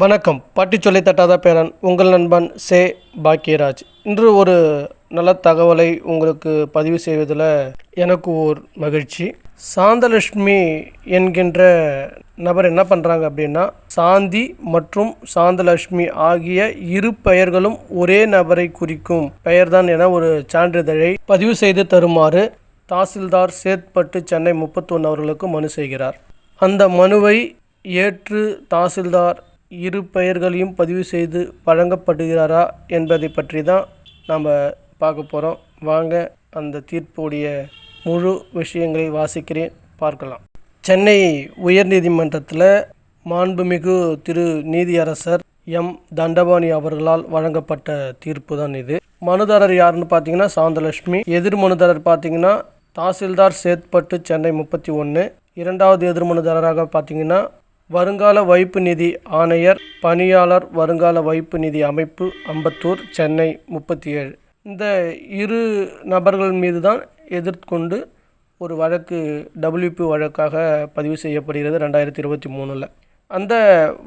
வணக்கம். பாட்டி சொல்லி தட்டாத பேரன் உங்கள் நண்பன் சே. பாக்கியராஜ். இன்று ஒரு நல்ல தகவலை உங்களுக்கு பதிவு செய்வதில் எனக்கு ஒரு மகிழ்ச்சி. சாந்தலட்சுமி என்கின்ற நபர் என்ன பண்ணுறாங்க அப்படின்னா சாந்தி மற்றும் சாந்தலட்சுமி ஆகிய இரு பெயர்களும் ஒரே நபரை குறிக்கும் பெயர்தான் என ஒரு சான்றிதழை பதிவு செய்து தருமாறு தாசில்தார் சேத்பட்டு சென்னை முப்பத்தொன்று அவர்களுக்கு மனு செய்கிறார். அந்த மனுவை ஏற்று தாசில்தார் இரு பெயர்களையும் பதிவு செய்து வழங்கப்படுகிறாரா என்பதை பற்றி தான் நாம் பார்க்க போகிறோம் வாங்க அந்த தீர்ப்புடைய முழு விஷயங்களை வாசிக்கிறேன். பார்க்கலாம். சென்னை உயர்நீதிமன்றத்தில் மாண்புமிகு திரு நீதியரசர் எம். தண்டபாணி அவர்களால் வழங்கப்பட்ட தீர்ப்பு தான் இது. மனுதாரர் யாருன்னு பார்த்தீங்கன்னா சாந்தலட்சுமி. எதிர் மனுதாரர் பார்த்தீங்கன்னா தாசில்தார் சேத்பட்டு சென்னை முப்பத்தி ஒன்று இரண்டாவது எதிர் மனுதாரராக பார்த்தீங்கன்னா வருங்கால வைப்பு நிதி ஆணையர் பணியாளர் வருங்கால வைப்பு நிதி அமைப்பு அம்பத்தூர் சென்னை முப்பத்தி ஏழு இந்த இரு நபர்கள் மீது தான் எதிர்கொண்டு ஒரு வழக்கு டபிள்யூபி வழக்காக பதிவு செய்யப்படுகிறது ரெண்டாயிரத்தி இருபத்தி மூணில். அந்த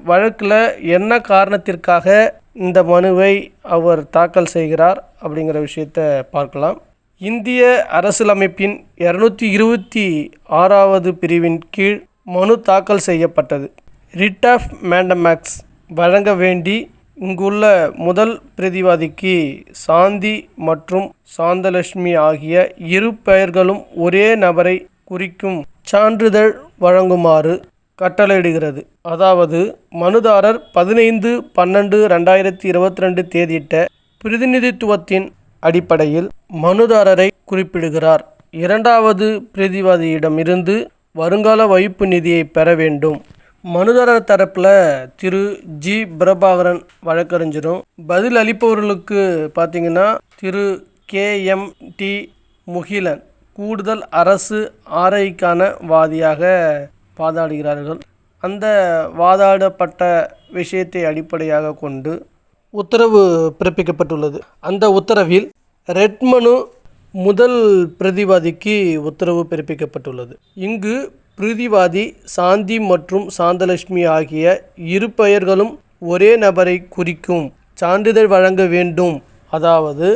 வழக்கில் என்ன காரணத்திற்காக இந்த மனுவை அவர் தாக்கல் செய்கிறார் அப்படிங்கிற விஷயத்தை பார்க்கலாம். இந்திய அரசியலமைப்பின் இரநூத்தி இருபத்தி ஆறாவது பிரிவின் கீழ் மனு தாக்கல் செய்யப்பட்டது. ரிட் ஆஃப் மேண்டமேக்ஸ் வழங்க வேண்டி இங்குள்ள முதல் பிரதிவாதிக்கு சாந்தி மற்றும் சாந்தலட்சுமி ஆகிய இரு பெயர்களும் ஒரே நபரை குறிக்கும் சான்றிதழ் வழங்குமாறு கட்டளையிடுகிறது. அதாவது மனுதாரர் பதினைந்து பன்னெண்டு ரெண்டாயிரத்தி இருபத்தி ரெண்டு தேதியிட்ட பிரதிநிதித்துவத்தின் அடிப்படையில் மனுதாரரை குறிப்பிடுகிறார். இரண்டாவது பிரதிவாதியிடமிருந்து வருங்கால வைப்பு நிதியை பெற வேண்டும். மனுதாரர் தரப்பில் திரு. ஜி. பிரபாகரன் வழக்கறிஞரும் பதில் அளிப்பவர்களுக்கு பார்த்தீங்கன்னா திரு. கே. எம். டி. முகிலன் கூடுதல் அரசு ஆரைக்கான வாதியாக வாதாடுகிறார்கள். அந்த வாதாடப்பட்ட விஷயத்தை அடிப்படையாக கொண்டு உத்தரவு பிறப்பிக்கப்பட்டுள்ளது. அந்த உத்தரவில் ரெட்மனு முதல் பிரதிவாதிக்கு உத்தரவு பிறப்பிக்கப்பட்டுள்ளது. இங்கு பிரதிவாதி சாந்தி மற்றும் சாந்தலட்சுமி ஆகிய இரு பெயர்களும் ஒரே நபரை குறிக்கும் சான்றிதழ் வழங்க வேண்டும். அதாவது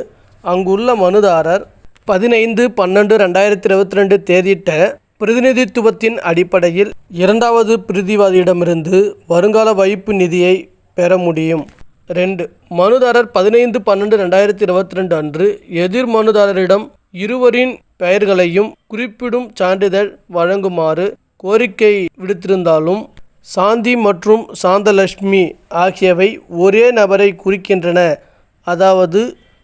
அங்குள்ள மனுதாரர் பதினைந்து பன்னெண்டு ரெண்டாயிரத்தி இருபத்தி ரெண்டு தேதியிட்ட பிரதிநிதித்துவத்தின் அடிப்படையில் இரண்டாவது பிரதிவாதியிடமிருந்து வருங்கால வைப்பு நிதியை பெற முடியும். ரெண்டு. மனுதாரர் பதினைந்து பன்னெண்டு ரெண்டாயிரத்தி இருபத்தி ரெண்டு அன்று எதிர் மனுதாரரிடம் இருவரின் பெயர்களையும் குறிப்பிடும் சான்றிதழ் வழங்குமாறு கோரிக்கை விடுத்திருந்தாலும் சாந்தி மற்றும் சாந்தலட்சுமி ஆகியவை ஒரே நபரை குறிக்கின்றன. அதாவது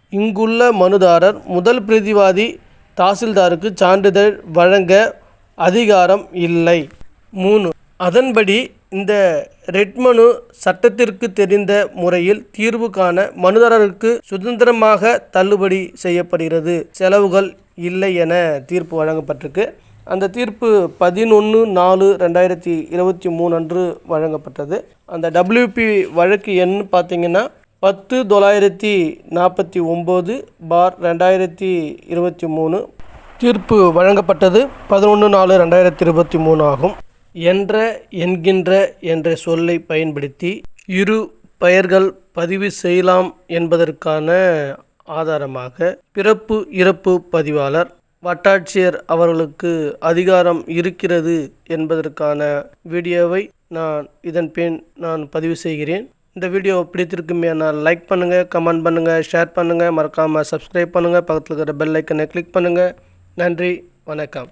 இங்குள்ள மனுதாரர் முதல் பிரதிவாதி தாசில்தாருக்கு சான்றிதழ் வழங்க அதிகாரம் இல்லை. மூணு அதன்படி இந்த ரெட் மனு சட்டத்திற்கு தெரிந்த முறையில் தீர்வு காண மனுதாரருக்கு சுதந்திரமாக தள்ளுபடி செய்யப்படுகிறது. செலவுகள் இல்லை என தீர்ப்பு வழங்கப்பட்டிருக்கு. அந்த தீர்ப்பு பதினொன்று நாலு ரெண்டாயிரத்தி இருபத்தி மூணு அன்று வழங்கப்பட்டது. அந்த டபிள்யூபி வழக்கு எண் பார்த்தீங்கன்னா பத்து தொள்ளாயிரத்தி நாற்பத்தி ஒம்பது பார் ரெண்டாயிரத்தி இருபத்தி மூணு. தீர்ப்பு வழங்கப்பட்டது பதினொன்று நாலு ரெண்டாயிரத்தி இருபத்தி மூணு ஆகும். என்ற என்கின்ற என்ற சொல்லை பயன்படுத்தி இரு பெயர்கள் பதிவு செய்யலாம் என்பதற்கான ஆதாரமாக பிறப்பு இறப்பு பதிவாளர் வட்டாட்சியர் அவர்களுக்கு அதிகாரம் இருக்கிறது என்பதற்கான வீடியோவை நான் இதன் பின் நான் பதிவு செய்கிறேன். இந்த வீடியோ பிடித்திருக்குமே நான் லைக் பண்ணுங்கள் கமெண்ட் பண்ணுங்கள் ஷேர் பண்ணுங்கள் மறக்காமல் சப்ஸ்கிரைப் பண்ணுங்கள் பக்கத்தில் இருக்கிற பெல் ஐக்கனை கிளிக் பண்ணுங்கள் நன்றி வணக்கம்.